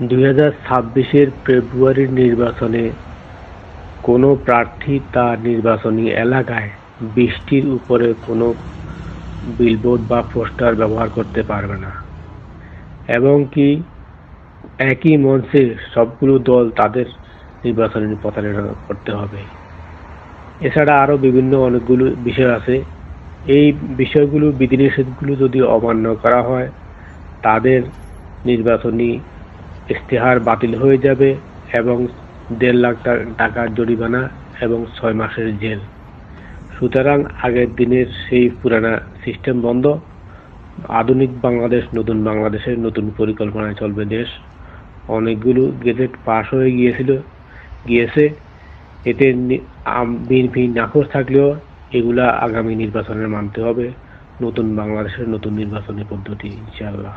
দুই হাজার ছাব্বিশের ফেব্রুয়ারির নির্বাচনে কোনো প্রার্থী তার নির্বাচনী এলাকায় বৃষ্টির উপরে কোনো বিলবোর্ড বা পোস্টার ব্যবহার করতে পারবে না। এবং কি একই মঞ্চে সবগুলো দল তাদের নির্বাচনী প্রচারণা করতে হবে। এছাড়া আরও বিভিন্ন অনেকগুলো বিষয় আছে। এই বিষয়গুলো, বিধিনিষেধগুলো যদি অমান্য করা হয়, তাদের নির্বাচনী ইশতেহার বাতিল হয়ে যাবে এবং দেড় লাখ টাকার জরিমানা এবং ছয় মাসের জেল। সুতরাং আগের দিনের সেই পুরানা সিস্টেম বন্ধ। আধুনিক বাংলাদেশ, নতুন বাংলাদেশের নতুন পরিকল্পনায় চলবে দেশ। অনেকগুলো গেজেট পাশ হয়ে গিয়েছিল। গিয়েছে। এতে বিএনপি নাকচ থাকলেও এগুলা আগামী নির্বাচনে মানতে হবে। নতুন বাংলাদেশের নতুন নির্বাচনী পদ্ধতি, ইনশাআল্লাহ।